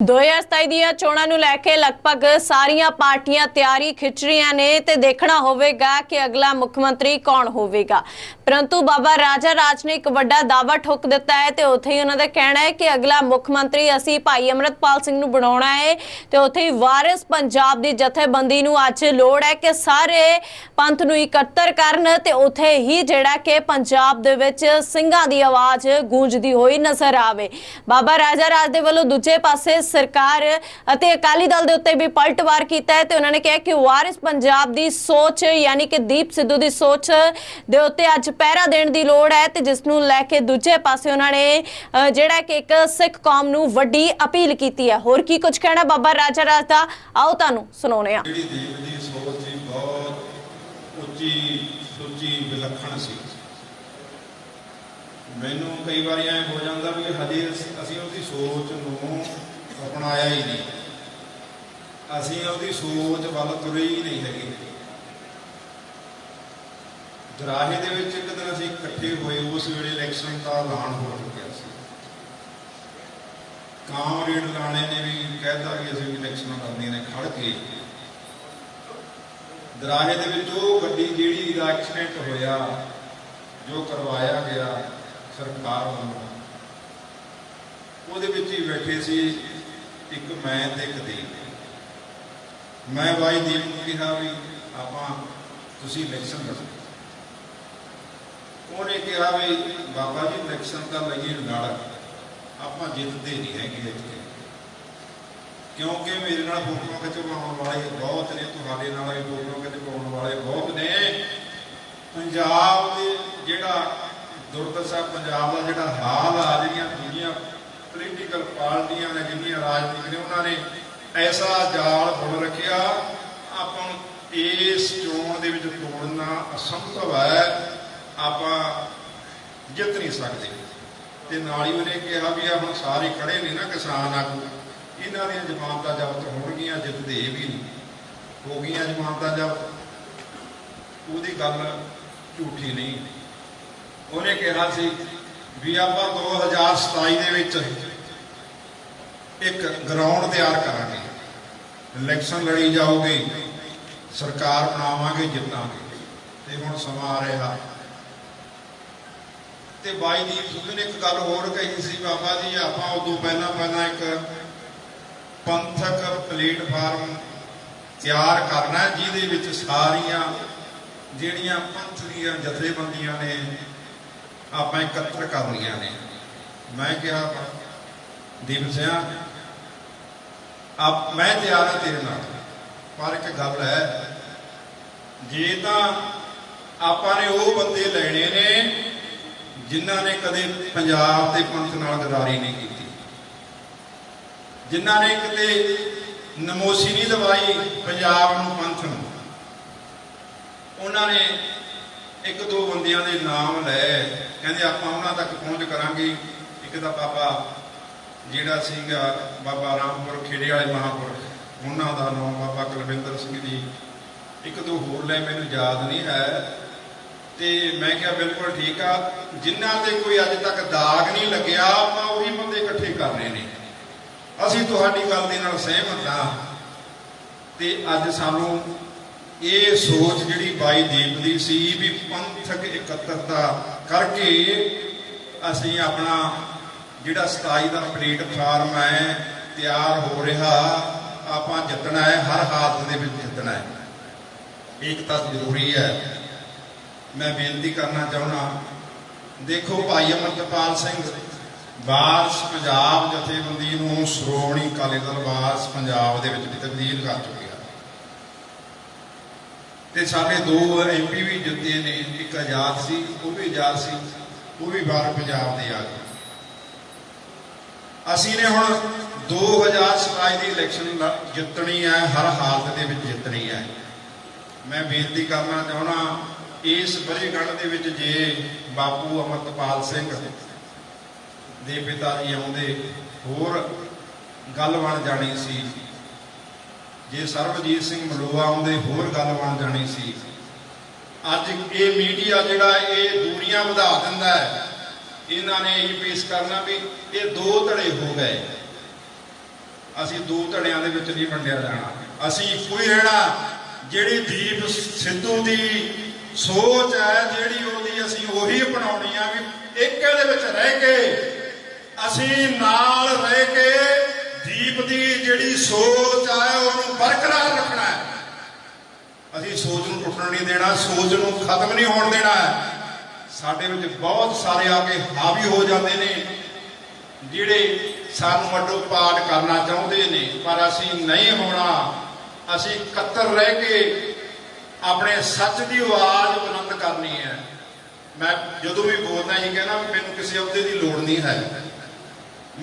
2027 ਦੀਆਂ ਚੋਣਾਂ ਨੂੰ ਲੈ ਕੇ ਲਗਭਗ ਸਾਰੀਆਂ ਪਾਰਟੀਆਂ ਤਿਆਰੀ ਖਿੱਚ ਰਹੀਆਂ ਨੇ ਤੇ ਦੇਖਣਾ ਹੋਵੇਗਾ ਕਿ ਅਗਲਾ ਮੁੱਖ ਮੰਤਰੀ ਕੌਣ ਹੋਵੇਗਾ। ਪਰੰਤੂ ਬਾਬਾ ਰਾਜਾ ਰਾਜ ਨੇ ਇੱਕ ਵੱਡਾ ਦਾਅਵਾ ਠੋਕ ਦਿੱਤਾ ਹੈ ਤੇ ਉੱਥੇ ਹੀ ਉਹਨਾਂ ਦਾ ਕਹਿਣਾ ਹੈ ਕਿ ਅਗਲਾ ਮੁੱਖ ਮੰਤਰੀ ਅਸੀਂ ਭਾਈ ਅਮਰਤਪਾਲ ਸਿੰਘ ਨੂੰ ਬਣਾਉਣਾ ਹੈ ਤੇ ਉੱਥੇ ਹੀ ਵਾਰਿਸ ਪੰਜਾਬ ਦੀ ਜਥੇਬੰਦੀ ਨੂੰ ਅੱਜ ਲੋੜ ਹੈ ਕਿ ਸਾਰੇ ਪੰਥ ਨੂੰ ਇਕੱਤਰ ਕਰਨ ਤੇ ਉੱਥੇ ਹੀ ਜਿਹੜਾ ਕਿ ਪੰਜਾਬ ਦੇ ਵਿੱਚ ਸਿੰਘਾਂ ਦੀ ਆਵਾਜ਼ ਗੂੰਜਦੀ ਹੋਈ ਨਜ਼ਰ ਆਵੇ। ਬਾਬਾ ਰਾਜਾ ਰਾਜ ਦੇ ਵੱਲੋਂ ਦੂਜੇ ਪਾਸੇ ਸਰਕਾਰ ਅਤੇ ਅਕਾਲੀ ਦਲ ਦੇ ਉੱਤੇ ਵੀ ਪਲਟਵਾਰ ਕੀਤਾ ਹੈ ਤੇ ਉਹਨਾਂ ਨੇ ਕਿਹਾ ਕਿ ਵਾਰਿਸ ਪੰਜਾਬ ਦੀ ਸੋਚ ਯਾਨੀ ਕਿ ਦੀਪ ਸਿੱਧੂ ਦੀ ਸੋਚ ਦੇ ਉੱਤੇ ਅੱਜ ਪਹਿਰਾ ਦੇਣ ਦੀ ਲੋੜ ਹੈ ਤੇ ਜਿਸ ਨੂੰ ਲੈ ਕੇ ਦੂਜੇ ਪਾਸੇ ਉਹਨਾਂ ਨੇ ਜਿਹੜਾ ਕਿ ਇੱਕ ਸਿੱਖ ਕੌਮ ਨੂੰ ਵੱਡੀ ਅਪੀਲ ਕੀਤੀ ਹੈ। ਹੋਰ ਕੀ ਕੁਝ ਕਹਿਣਾ ਬਾਬਾ ਰਾਜਾ ਰਾਜ ਦਾ? ਆਓ ਤੁਹਾਨੂੰ ਸੁਣਾਉਣੇ ਆ ਜਿਹੜੀ ਦੀਪ ਦੀ ਸੋਚ ਸੀ ਬਹੁਤ ਉੱਚੀ ਸੁੱਚੀ ਵਿਲੱਖਣ ਸੀ। ਮੈਨੂੰ ਕਈ ਵਾਰੀ ਐ ਹੋ ਜਾਂਦਾ ਵੀ ਹਜੇ ਅਸੀਂ ਉਹਦੀ ਸੋਚ ਨੂੰ ਅਪਣਾਇਆ ਹੀ ਨਹੀਂ। ਅਸੀਂ ਉਹਦੀ ਸੋਚ ਵੱਲ ਤੁਰੇ ਹੀ ਨਹੀਂ ਹੈਗੇ। ਦਰਾਹੇ ਦੇ ਵਿੱਚ ਇੱਕ ਦਿਨ ਅਸੀਂ ਇਕੱਠੇ ਹੋਏ, ਉਸ ਵੇਲੇ ਇਲੈਕਸ਼ਨ ਦਾ ਐਲਾਨ ਹੋ ਚੁੱਕਿਆ ਸੀ। ਕਾਮਰੇਡ ਲਾਣੇ ਨੇ ਵੀ ਕਹਿਤਾ ਕਿ ਅਸੀਂ ਇਲੈਕਸ਼ਨ ਕਰਨੀਆਂ ਨੇ ਖੜ ਕੇ ਦਰਾਹੇ ਦੇ ਵਿੱਚ ਉਹ ਗੱਡੀ ਜਿਹੜੀ ਦਾ ਐਕਸੀਡੈਂਟ ਹੋਇਆ, ਜੋ ਕਰਵਾਇਆ ਗਿਆ ਸਰਕਾਰ ਵੱਲੋਂ, ਉਹਦੇ ਵਿੱਚ ਹੀ ਬੈਠੇ ਸੀ ਇੱਕ ਮੈਂ ਤੇ ਇੱਕ ਦੀਪ ਮੈਂ ਬਾਈ ਦੀਪ ਨੂੰ ਕਿਹਾ ਵੀ ਆਪਾਂ ਤੁਸੀਂ ਇਲੈਕਸ਼ਨ ਲੜੋ ਉਹਨੇ ਕਿਹਾ ਵੀ ਬਾਬਾ ਜੀ ਇਲੈਕਸ਼ਨ ਤਾਂ ਲਈਏ ਲੜ ਆਪਾਂ ਜਿੱਤਦੇ ਨਹੀਂ ਹੈਗੇ ਇੱਥੇ। ਕਿਉਂਕਿ ਮੇਰੇ ਨਾਲ ਫੋਟੋਆਂ ਖਿਚਵਾਉਣ ਵਾਲੇ ਬਹੁਤ ਨੇ, ਤੁਹਾਡੇ ਨਾਲ ਵੀ ਫੋਟੋਆਂ ਖਿਚਵਾਉਣ ਵਾਲੇ ਬਹੁਤ ਨੇ। ਪੰਜਾਬ ਦੇ ਜਿਹੜਾ ਦੁਰਦਸ਼ਾ, ਪੰਜਾਬ ਦਾ ਜਿਹੜਾ ਹਾਲ ਆ, ਜਿਹੜੀਆਂ ਦੂਜੀਆਂ ਪੋਲੀਟੀਕਲ ਪਾਰਟੀਆਂ ਨੇ ਜਿੰਨੀਆਂ ਰਾਜਨੀਤਿਕ ਨੇ, ਉਹਨਾਂ ਨੇ ਐਸਾ ਜਾਲ ਬੁਣ ਰੱਖਿਆ, ਆਪਾਂ ਇਸ ਚੋਣ ਦੇ ਵਿੱਚ ਤੋੜਨਾ ਅਸੰਭਵ ਹੈ। ਆਪਾਂ ਜਿੱਤ ਨਹੀਂ ਸਕਦੇ। ਤੇ ਨਾਲ ਹੀ ਉਹਨੇ ਕਿਹਾ ਵੀ ਆ, ਹੁਣ ਸਾਰੇ ਖੜੇ ਨੇ ਨਾ ਕਿਸਾਨ ਆਗੂ। ਇਹਨਾਂ ਦੀਆਂ ਜ਼ਮਾਨਤਾਂ ਜ਼ਬਤ ਹੋਣਗੀਆਂ, ਜਿੱਤਦੇ ਵੀ ਨਹੀਂ। ਹੋ ਗਈਆਂ ਜ਼ਮਾਨਤਾਂ ਜ਼ਬਤ। ਉਹਦੀ ਗੱਲ ਝੂਠੀ ਨਹੀਂ। ਉਹਨੇ ਕਿਹਾ ਸੀ ਵੀ ਆਪਾਂ 2027 ਦੇ ਵਿੱਚ ਇੱਕ ਗਰਾਊਂਡ ਤਿਆਰ ਕਰਾਂਗੇ। ਇਲੈਕਸ਼ਨ ਲੜੀ ਜਾਓਗੇ ਸਰਕਾਰ ਬਣਾਵਾਂਗੇ, ਜਿੱਤਾਂਗੇ। ਤੇ ਹੁਣ ਸਮਾਂ ਆ ਰਿਹਾ। ਤੇ ਬਾਈ ਦੀਪ ਸਿੱਧੂ ਨੇ ਇੱਕ ਗੱਲ ਹੋਰ ਕਹੀ ਸੀ, ਬਾਬਾ ਜੀ, ਆਪਾਂ ਉਦੋਂ ਪਹਿਲਾਂ ਪਹਿਲਾਂ ਇੱਕ ਪੰਥਕ ਪਲੇਟਫਾਰਮ ਤਿਆਰ ਕਰਨਾ ਜਿਹਦੇ ਵਿੱਚ ਸਾਰੀਆਂ ਜਿਹੜੀਆਂ ਪੰਥ ਦੀਆਂ ਜਥੇਬੰਦੀਆਂ ਨੇ, ਆਪਾਂ ਇਕੱਤਰ ਕਰਨੀਆਂ ਨੇ। ਮੈਂ ਕਿਹਾ, ਦੀਪ ਸਿਆ, ਆਪ ਮੈਂ ਤਿਆਰ ਹਾਂ ਤੇਰੇ ਨਾਲ, ਪਰ ਇੱਕ ਗੱਲ ਹੈ, ਜੇ ਤਾਂ ਆਪਾਂ ਨੇ ਉਹ ਬੰਦੇ ਲੈਣੇ ਨੇ ਜਿਨ੍ਹਾਂ ਨੇ ਕਦੇ ਪੰਜਾਬ ਤੇ ਪੰਥ ਨਾਲ ਗਦਾਰੀ ਨਹੀਂ ਕੀਤੀ। ਜਿਨ੍ਹਾਂ ਨੇ ਕਿਤੇ ਨਮੋਸੀ ਨਹੀਂ ਦਵਾਈ ਪੰਜਾਬ ਨੂੰ, ਪੰਥ ਨੂੰ। ਉਹਨਾਂ ਨੇ ਇੱਕ ਦੋ ਬੰਦਿਆਂ ਦੇ ਨਾਮ ਲੈ ਕਹਿੰਦੇ ਆਪਾਂ ਉਹਨਾਂ ਤੱਕ ਪਹੁੰਚ ਕਰਾਂਗੇ। ਇੱਕ ਦਾ ਬਾਬਾ ਜਿਹੜਾ ਸੀਗਾ ਬਾਬਾ ਰਾਮਪੁਰ, ਖੇੜੇ ਵਾਲੇ ਮਹਾਂਪੁਰ। ਉਹਨਾਂ ਦਾ ਨਾਮ ਬਾਬਾ ਕੁਲਵਿੰਦਰ ਸਿੰਘ ਜੀ। ਇੱਕ ਦੋ ਹੋਰ ਲੈ ਮੈਨੂੰ ਯਾਦ ਨਹੀਂ ਹੈ। ਤੇ ਮੈਂ ਕਿਹਾ ਬਿਲਕੁਲ ਠੀਕ ਆ। ਜਿਨ੍ਹਾਂ ਤੇ ਕੋਈ ਅੱਜ ਤੱਕ ਦਾਗ ਨਹੀਂ ਲੱਗਿਆ, ਆਪਾਂ ਉਹੀ ਬੰਦੇ ਇਕੱਠੇ ਕਰ ਰਹੇ ਨੇ। ਅਸੀਂ ਤੁਹਾਡੀ ਗੱਲ ਦੇ ਨਾਲ ਸਹਿਮਤ ਹਾਂ ਤੇ ਅੱਜ ਸਾਨੂੰ ਇਹ ਸੋਚ ਜਿਹੜੀ ਬਾਈ ਦੀਪ ਦੀ ਸੀ ਵੀ ਪੰਥਕ ਇਕੱਤਰਤਾ ਕਰਕੇ ਅਸੀਂ ਆਪਣਾ ਜਿਹੜਾ 27 ਦਾ ਪਲੇਟਫਾਰਮ ਹੈ, ਤਿਆਰ ਹੋ ਰਿਹਾ, ਆਪਾਂ ਜਿੱਤਣਾ ਹੈ, ਹਰ ਹਾਲਤ ਦੇ ਵਿੱਚ ਜਿੱਤਣਾ ਹੈ। ਇੱਕ ਤਾਂ ਜ਼ਰੂਰੀ ਹੈ। ਮੈਂ ਬੇਨਤੀ ਕਰਨਾ ਚਾਹੁੰਦਾ, ਦੇਖੋ ਭਾਈ ਅਮਰਤਪਾਲ ਸਿੰਘ ਬਾਰਸ਼ ਪੰਜਾਬ ਜਥੇਬੰਦੀ ਨੂੰ ਸ਼੍ਰੋਮਣੀ ਅਕਾਲੀ ਦਲ ਵਾਰਸ ਪੰਜਾਬ ਦੇ ਵਿੱਚ ਵੀ ਤਬਦੀਲ ਕਰ ਚੁੱਕਿਆ ਤੇ ਸਾਡੇ ਦੋ ਐਮਪੀ ਵੀ ਜਿੱਤੇ ਨੇ, ਇੱਕ ਆਜ਼ਾਦ ਸੀ, ਉਹ ਵੀ ਆਜ਼ਾਦ ਸੀ, ਉਹ ਵੀ ਬਾਹਰ ਪੰਜਾਬ ਦੇ ਆ ਗਏ। ਅਸੀਂ ਨੇ ਹੁਣ 2027 ਦੀ ਇਲੈਕਸ਼ਨ ਲ- ਜਿੱਤਣੀ ਹੈ, ਹਰ ਹਾਲਤ ਦੇ ਵਿੱਚ ਜਿੱਤਣੀ ਹੈ। ਮੈਂ ਬੇਨਤੀ ਕਰਨਾ ਚਾਹੁੰਦਾ ਇਸ ਬਰੇਗੜ੍ਹ ਦੇ ਵਿੱਚ ਜੇ ਬਾਪੂ ਅਮਰਤਪਾਲ ਸਿੰਘ ਦੇ ਪਿਤਾ ਜੀ ਆਉਂਦੇ, ਹੋਰ ਗੱਲ ਬਣ ਜਾਣੀ ਸੀ। ਜੇ ਸਰਬਜੀਤ ਸਿੰਘ ਮਲੋਆ ਆਉਂਦੇ, ਹੋਰ ਗੱਲ ਬਣ ਜਾਣੀ ਸੀ। ਅੱਜ ਇਹ ਮੀਡੀਆ ਜਿਹੜਾ ਇਹ ਦੂਰੀਆਂ ਵਧਾ ਦਿੰਦਾ ਹੈ, ਇਹਨਾਂ ਨੇ ਇਹ ਪੇਸ਼ ਕਰਨਾ ਵੀ ਇਹ ਦੋ ਧੜੇ ਹੋ ਗਏ। ਅਸੀਂ ਦੋ ਧੜਿਆਂ ਦੇ ਵਿੱਚ ਨਹੀਂ ਵੰਡਿਆ ਜਾਣਾ। ਅਸੀਂ ਇੱਕੋ ਹੀ ਰਹਿਣਾ, ਜਿਹੜੀ ਦੀਪ ਸਿੱਧੂ ਦੀ ਸੋਚ ਹੈ ਜਿਹੜੀ ਉਹਦੀ ਅਸੀਂ ਉਹੀ ਅਪਣਾਉਣੀ ਆ ਵੀ ਇੱਕ ਇਹਦੇ ਵਿੱਚ ਰਹਿ ਕੇ ਅਸੀਂ ਨਾਲ ਰਹਿ ਕੇ ਦੀਪ ਦੀ ਜਿਹੜੀ ਸੋਚ ਹੈ ਉਹਨੂੰ ਬਰਕਰਾਰ ਰੱਖਣਾ ਹੈ। ਅਸੀਂ ਸੋਚ ਨੂੰ ਟੁੱਟਣ ਨਹੀਂ ਦੇਣਾ, ਸੋਚ ਨੂੰ ਖਤਮ ਨਹੀਂ ਹੋਣ ਦੇਣਾ ਹੈ। ਸਾਡੇ ਵਿੱਚ ਬਹੁਤ ਸਾਰੇ ਆ ਕੇ ਹਾਵੀ ਹੋ ਜਾਂਦੇ ਨੇ, ਜਿਹੜੇ ਸਾਨੂੰ ਅੱਡੋ ਪਾਠ ਕਰਨਾ ਚਾਹੁੰਦੇ ਨੇ, ਪਰ ਅਸੀਂ ਨਹੀਂ ਹੋਣਾ। ਅਸੀਂ ਇਕੱਤਰ ਰਹਿ ਕੇ ਆਪਣੇ ਸੱਚ ਦੀ ਆਵਾਜ਼ ਬੁਲੰਦ ਕਰਨੀ ਹੈ। ਮੈਂ ਜਦੋਂ ਵੀ ਬੋਲਦਾ ਹੀ ਕਹਿੰਦਾ ਵੀ ਮੈਨੂੰ ਕਿਸੇ ਅਹੁਦੇ ਦੀ ਲੋੜ ਨਹੀਂ ਹੈ।